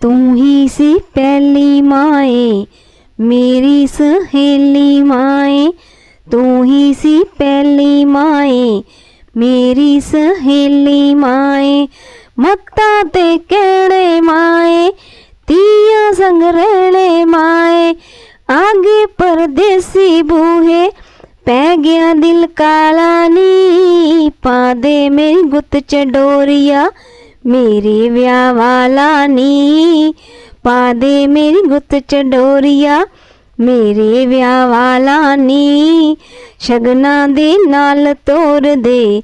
ਤੂੰ ਹੀ ਸੀ ਪਹਿਲੀ ਮਾਏ, ਮੇਰੀ ਸਹੇਲੀ ਮਾਏ। ਤੂੰ ਹੀ ਸੀ ਪਹਿਲੀ ਮਾਏ, ਮੇਰੀ ਸਹੇਲੀ ਮਾਏ। ਮੱਤਾਂ ਤੇ ਕਹਿਣੇ ਮਾਏ, ਤੀਆਂ ਸੰਗ ਰਹਿਣੇ ਮਾਏ। ਆਗੇ ਪਰਦੇਸੀ ਬੂਹੇ, ਪੈ ਗਿਆ ਦਿਲ ਕਾਲਾ ਨੀ। ਪਾ ਦੇ ਮੇਰੀ ਗੁੱਤ ਚ ਡੋਰੀਆ ਮੇਰੇ ਵਿਆਹ ਵਾਲਾ ਨੀ। ਪਾ ਦੇ ਮੇਰੀ ਗੁੱਤ ਚ ਮੇਰੇ ਵਿਆਹ ਵਾਲਾ ਨੀ। ਸ਼ਗਨਾ ਦੇ ਨਾਲ ਤੋਰ ਦੇ।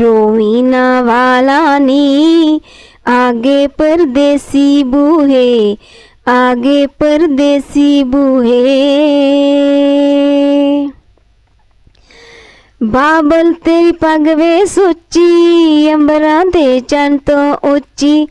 ਰੋਵੀ ਨਾ ਵਾਲਾ ਨੀ। ਆਗੇ ਪਰਦੇਸੀ ਬੂਹੇ। ਆਗੇ ਪਰਦੇਸੀ ਬੂਹੇ। ਬਾਬਲ ਤੇਰੀ ਪੱਗ ਵੇ ਸੁੱਚੀ, ਅੰਬਰਾਂ ਦੇ ਚੰਨ ਤੋਂ ਉੱਚੀ।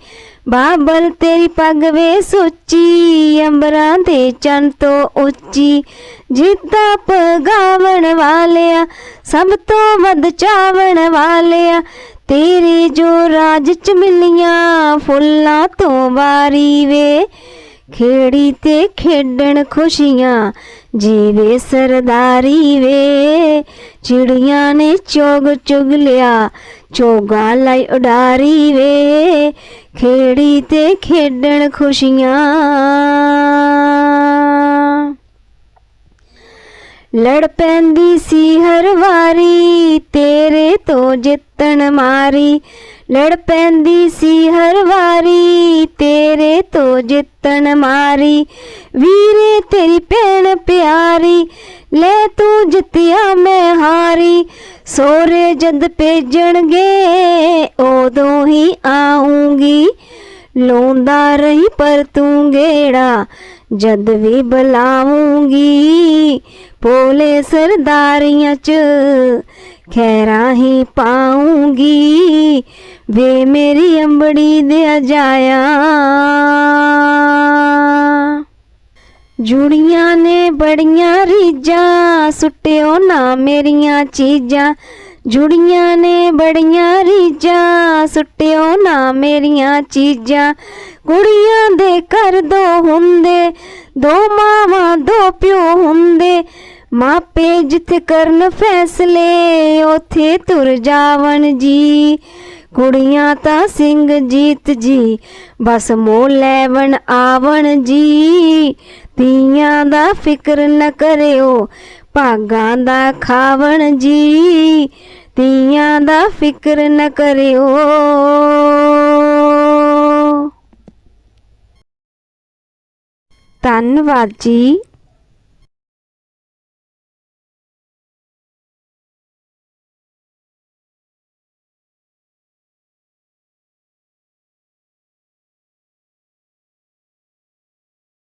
ਬਾਬਲ ਤੇਰੀ ਪੱਗ ਵੇ ਸੁੱਚੀ, ਅੰਬਰਾਂ ਦੇ ਚੰਨ ਤੋਂ ਉੱਚੀ। ਜਿੱਦਾਂ ਪਗਾਵਣ ਵਾਲਿਆ, ਸਭ ਤੋਂ ਵੱਧ ਚਾਵਣ ਵਾਲਿਆ। ਤੇਰੇ ਜੋ ਰਾਜ ਚ ਮਿਲੀਆਂ, ਫੁੱਲਾਂ ਤੋਂ ਵਾਰੀ ਵੇ। ਖੇੜੀ ਤੇ ਖੇਡਣ ਖੁਸ਼ੀਆਂ, ਜੀਵੇ ਸਰਦਾਰੀ ਵੇ। ਚਿੜੀਆਂ ਨੇ ਚੋਗ ਚੁਗ ਲਿਆ, ਚੋਗਾ ਲਈ ਉਡਾਰੀ ਵੇ। ਖੇੜੀ ਤੇ ਖੇਡਣ ਖੁਸ਼ੀਆਂ। ਲੜ ਪੈਂਦੀ ਸੀ ਹਰ ਵਾਰੀ, ਤੇਰੇ ਤੋਂ ਜਿੱਤਣ ਮਾਰੀ। ਲੜ ਪੈਂਦੀ ਸੀ ਹਰ ਵਾਰੀ, ਤੇਰੇ ਤੋਂ ਜਿੱਤਣ ਮਾਰੀ, ਵੀਰੇ ਤੇਰੀ ਭੈਣ ਪਿਆਰੀ, ਲੈ ਤੂੰ ਜਿੱਤਿਆ ਮੈਂ ਹਾਰੀ ਸੋਰੇ ਜਦ ਭੇਜਣਗੇ, ਉਦੋਂ ਹੀ ਆਉਂਗੀ ਲੋਂਦਾ ਰਹੀ ਪਰ ਤੂੰ ਗੇੜਾ, ਜਦ ਵੀ ਬੁਲਾਉਂਗੀ ਭੋਲੇ ਸਰਦਾਰੀਆਂ ਚ ਖੈਰਾਂ ਹੀ ਪਾਉਂਗੀ ਵੇ ਮੇਰੀ ਅੰਬੜੀ ਦੇ ਜਾਇਆ ਜੁੜੀਆਂ ਨੇ ਬੜੀਆਂ ਰੀਜਾਂ ਸੁੱਟਿਓ ਨਾ ਮੇਰੀਆਂ ਚੀਜ਼ਾਂ। ਜੁੜੀਆਂ ਨੇ ਬੜੀਆਂ ਰੀਜਾਂ ਸੁੱਟਿਓ ਨਾ ਮੇਰੀਆਂ ਚੀਜ਼ਾਂ। ਕੁੜੀਆਂ ਦੇ ਘਰ ਦੋ ਹੁੰਦੇ, ਦੋ ਮਾਵਾਂ, ਦੋ ਪਿਓ ਹੁੰਦੇ। ਮਾਪੇ ਜਿੱਥੇ ਕਰਨ ਫੈਸਲੇ, ਉਥੇ ਤੁਰ ਜਾਵਣ ਜੀ। ਕੁੜੀਆਂ ਤਾਂ ਸਿੰਘ ਜੀਤ ਜੀ, ਬਸ ਮੋਹ ਲੈਵਣ ਆਵਣ ਜੀ। ਤੀਆਂ ਦਾ ਫਿਕਰ ਨਾ ਕਰਿਓ, ਭਾਗਾਂ ਦਾ ਖਾਵਣ ਜੀ। ਤੀਆਂ ਦਾ ਫਿਕਰ ਨਾ ਕਰਿਓ। ਧੰਨਵਾਦ ਜੀ।